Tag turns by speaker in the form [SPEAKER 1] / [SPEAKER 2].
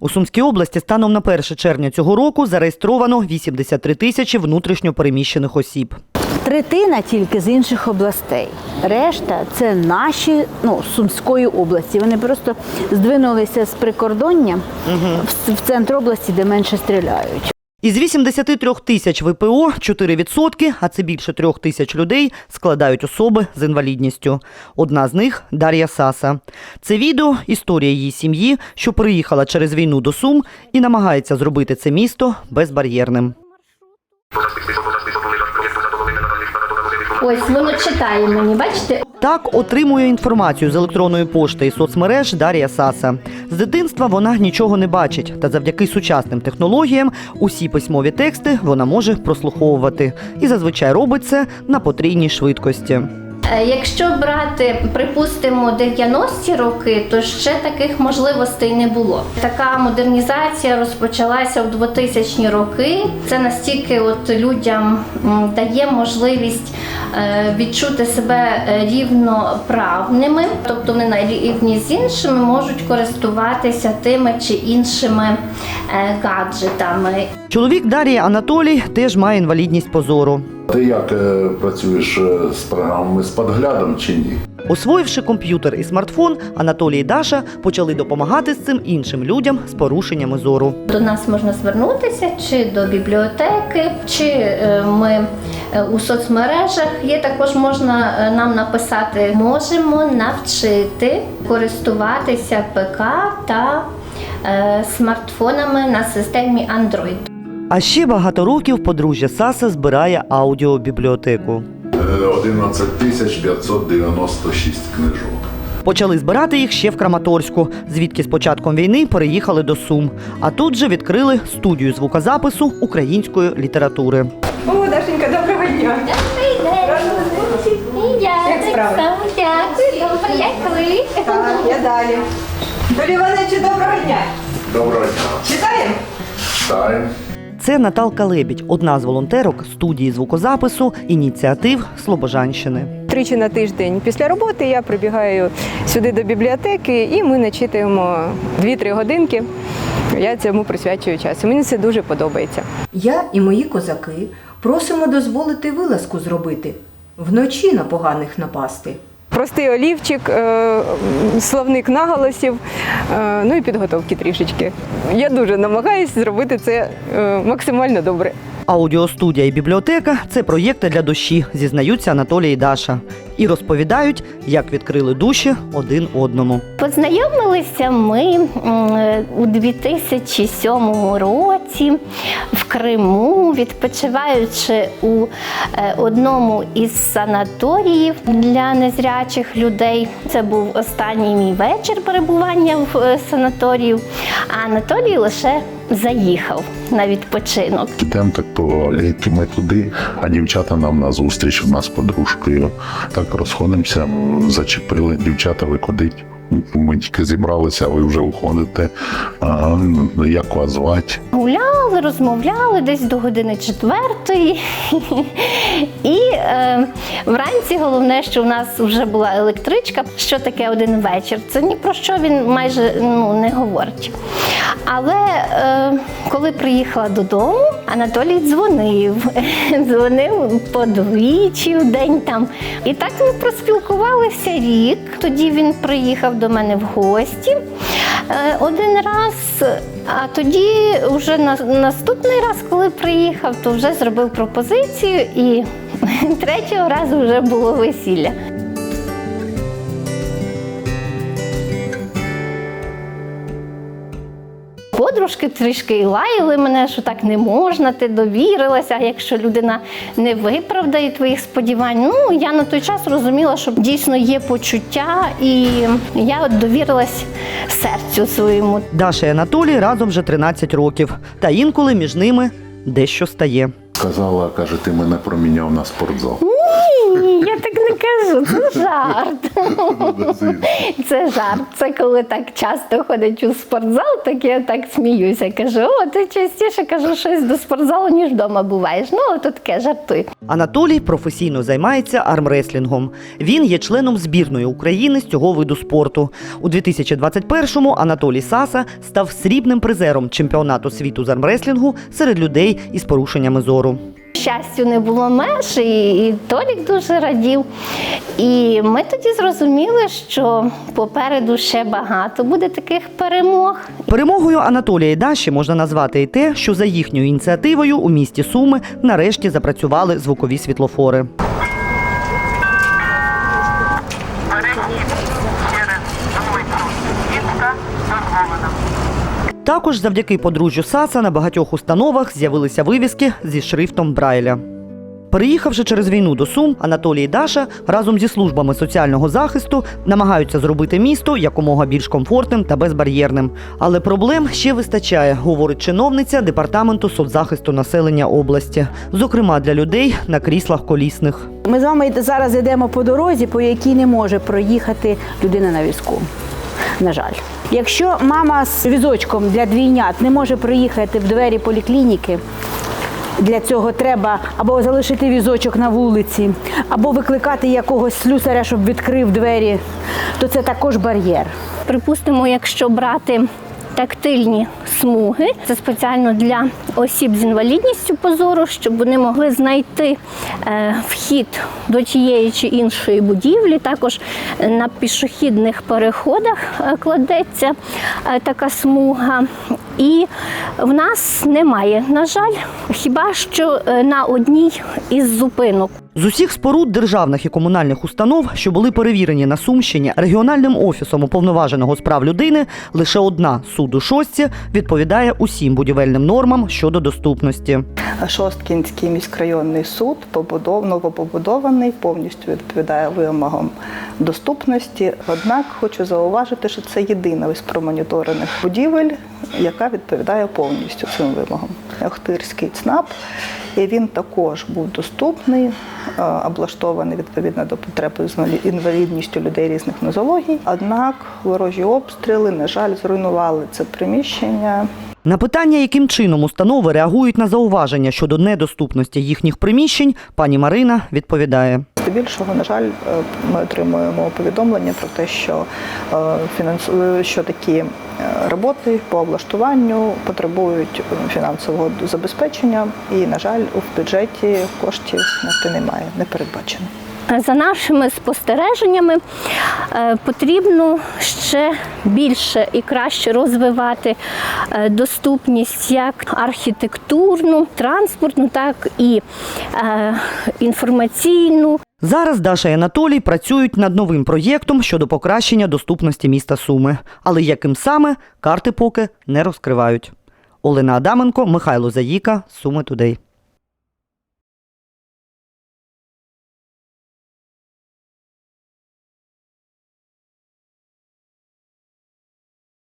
[SPEAKER 1] У Сумській області станом на 1 червня цього року зареєстровано 83 тисячі внутрішньопереміщених осіб.
[SPEAKER 2] Третина тільки з інших областей. Решта це наші ну, з Сумської області. Вони просто здвинулися з прикордоння в, в центр області, де менше стріляють.
[SPEAKER 1] Із 83 тисяч ВПО 4%, а це більше трьох тисяч людей, складають особи з інвалідністю. Одна з них Дар'я Саса. Це відео історія її сім'ї, що приїхала через війну до Сум і намагається зробити це місто безбар'єрним.
[SPEAKER 3] Ось воно читає мені, бачите?
[SPEAKER 1] Так отримує інформацію з електронної пошти і соцмереж Дар'я Саса. З дитинства вона нічого не бачить, та завдяки сучасним технологіям усі письмові тексти вона може прослуховувати і зазвичай робить це на потрійній швидкості.
[SPEAKER 3] Е, Якщо брати, припустимо, 90-ті роки, то ще таких можливостей не було. Така модернізація розпочалася в 2000-ні роки. Це настільки от людям дає можливість е, відчути себе е, рівноправними, тобто вони на рівні з іншими можуть користуватися тими чи іншими гаджетами.
[SPEAKER 1] Чоловік Дар'ї Анатолій теж має інвалідність по зору.
[SPEAKER 4] Ти як е, працюєш е, з програмами з подглядом чи ні?
[SPEAKER 1] Освоївши комп'ютер і смартфон, Анатолій і Даша почали допомагати з цим іншим людям з порушеннями зору.
[SPEAKER 3] До нас можна звернутися чи до бібліотеки, чи е, ми у соцмережах. Є також можна нам написати, можемо навчити користуватися ПК та смартфонами на системі Android.
[SPEAKER 1] А ще багато років подружжя Саса збирає аудіобібліотеку.
[SPEAKER 4] Е, 11 тисяч 596 книжок.
[SPEAKER 1] Почали збирати їх ще в Краматорську, звідки з початком війни переїхали до Сум. А тут же відкрили студію звукозапису української літератури.
[SPEAKER 5] О, Дашенька, доброго дня. Як справи?
[SPEAKER 3] Дякую, добре, як ви?
[SPEAKER 5] Так, я далі. Долі Івановичу, доброго дня.
[SPEAKER 4] Доброго дня.
[SPEAKER 5] Читаємо?
[SPEAKER 4] Читаємо.
[SPEAKER 1] Це Наталка Лебідь, одна з волонтерок студії звукозапису ініціатив Слобожанщини.
[SPEAKER 5] Тричі на тиждень після роботи я прибігаю сюди до бібліотеки і ми начитуємо 2-3 годинки. Я цьому присвячую час. Мені це дуже подобається.
[SPEAKER 6] Я і мої козаки просимо дозволити вилазку зробити, вночі на поганих напасти.
[SPEAKER 5] Простий олівчик, е, словник наголосів, е, ну і підготовки трішечки. Я дуже намагаюся зробити це е, максимально добре.
[SPEAKER 1] Аудіостудія і бібліотека це проєкти для душі, зізнаються Анатолій і Даша. І розповідають, як відкрили душі один одному.
[SPEAKER 3] Познайомилися ми у 2007 році в Криму, відпочиваючи у е, одному із санаторіїв для незрячих людей. Це був останній мій вечір перебування в е, санаторію. А Анатолій лише заїхав на відпочинок.
[SPEAKER 7] Йдемо так по літі ми туди, а дівчата нам на зустріч у нас подружкою. Так розходимося, зачепили. Дівчата, ви куди? Ми тільки зібралися, а ви вже уходите. А, як вас звати?
[SPEAKER 3] Гуляли, розмовляли десь до години четвертої. І е, вранці головне, що в нас вже була електричка. Що таке один вечір? Це ні про що він майже ну, не говорить. Але е, коли приїхала додому, Анатолій дзвонив. Дзвонив подвічі в день там. І так ми проспілкувалися рік. Тоді він приїхав до мене в гості е, один раз. А тоді, вже на наступний раз, коли приїхав, то вже зробив пропозицію, і третього разу вже було весілля. Подружки трішки і лаяли мене, що так не можна, ти довірилася. А якщо людина не виправдає твоїх сподівань, ну я на той час розуміла, що дійсно є почуття, і я от довірилась серцю своєму.
[SPEAKER 1] Даша і Анатолій разом вже 13 років, та інколи між ними дещо стає.
[SPEAKER 4] Сказала, каже, ти мене проміняв на спортзал.
[SPEAKER 3] Так не кажу, це жарт. Це жарт. Це коли так часто ходить у спортзал, так я так сміюся. Кажу, о, ти частіше кажу щось до спортзалу, ніж вдома буваєш. Ну, то таке жартуй.
[SPEAKER 1] Анатолій професійно займається армреслінгом. Він є членом збірної України з цього виду спорту. У 2021-му Анатолій Саса став срібним призером чемпіонату світу з армреслінгу серед людей із порушеннями зору.
[SPEAKER 3] Щастю не було меж, і, і Толік дуже радів. І ми тоді зрозуміли, що попереду ще багато буде таких перемог.
[SPEAKER 1] Перемогою Анатолія і Даші можна назвати і те, що за їхньою ініціативою у місті Суми нарешті запрацювали звукові світлофори. Також завдяки подружжю Саса на багатьох установах з'явилися вивіски зі шрифтом Брайля. Переїхавши через війну до Сум, Анатолій і Даша разом зі службами соціального захисту намагаються зробити місто якомога більш комфортним та безбар'єрним. Але проблем ще вистачає, говорить чиновниця департаменту соцзахисту населення області, зокрема для людей на кріслах колісних.
[SPEAKER 2] Ми з вами зараз йдемо по дорозі, по якій не може проїхати людина на візку. На жаль, якщо мама з візочком для двійнят не може приїхати в двері поліклініки, для цього треба або залишити візочок на вулиці, або викликати якогось слюсаря, щоб відкрив двері, то це також бар'єр.
[SPEAKER 3] Припустимо, якщо брати тактильні смуги, це спеціально для осіб з інвалідністю позору, щоб вони могли знайти е, вхід до тієї чи іншої будівлі. Також на пішохідних переходах е, кладеться е, така смуга. І в нас немає, на жаль, хіба що на одній із зупинок.
[SPEAKER 1] З усіх споруд державних і комунальних установ, що були перевірені на Сумщині регіональним офісом уповноваженого з прав людини, лише одна суду шостці відповідає усім будівельним нормам щодо доступності.
[SPEAKER 8] Шосткінський міськрайонний суд побудов, новопобудований, повністю відповідає вимогам доступності. Однак хочу зауважити, що це єдина із промоніторених будівель, яка відповідає повністю цим вимогам. Охтирський ЦНАП, і він також був доступний, е, облаштований відповідно до потреб з інвалідністю людей різних нозологій. Однак ворожі обстріли, на жаль, зруйнували це приміщення.
[SPEAKER 1] На питання, яким чином установи реагують на зауваження щодо недоступності їхніх приміщень, пані Марина відповідає.
[SPEAKER 8] Здебільшого, на жаль, е, ми отримуємо повідомлення про те, що е, що такі е, роботи по облаштуванню потребують фінансового забезпечення, і, на жаль, у бюджеті коштів немає, не передбачено.
[SPEAKER 3] За нашими спостереженнями е, потрібно ще більше і краще розвивати е, доступність як архітектурну, транспортну, так і е, інформаційну.
[SPEAKER 1] Зараз Даша і Анатолій працюють над новим проєктом щодо покращення доступності міста Суми. Але яким саме карти поки не розкривають. Олена Адаменко, Михайло Заїка, Суми Тудей.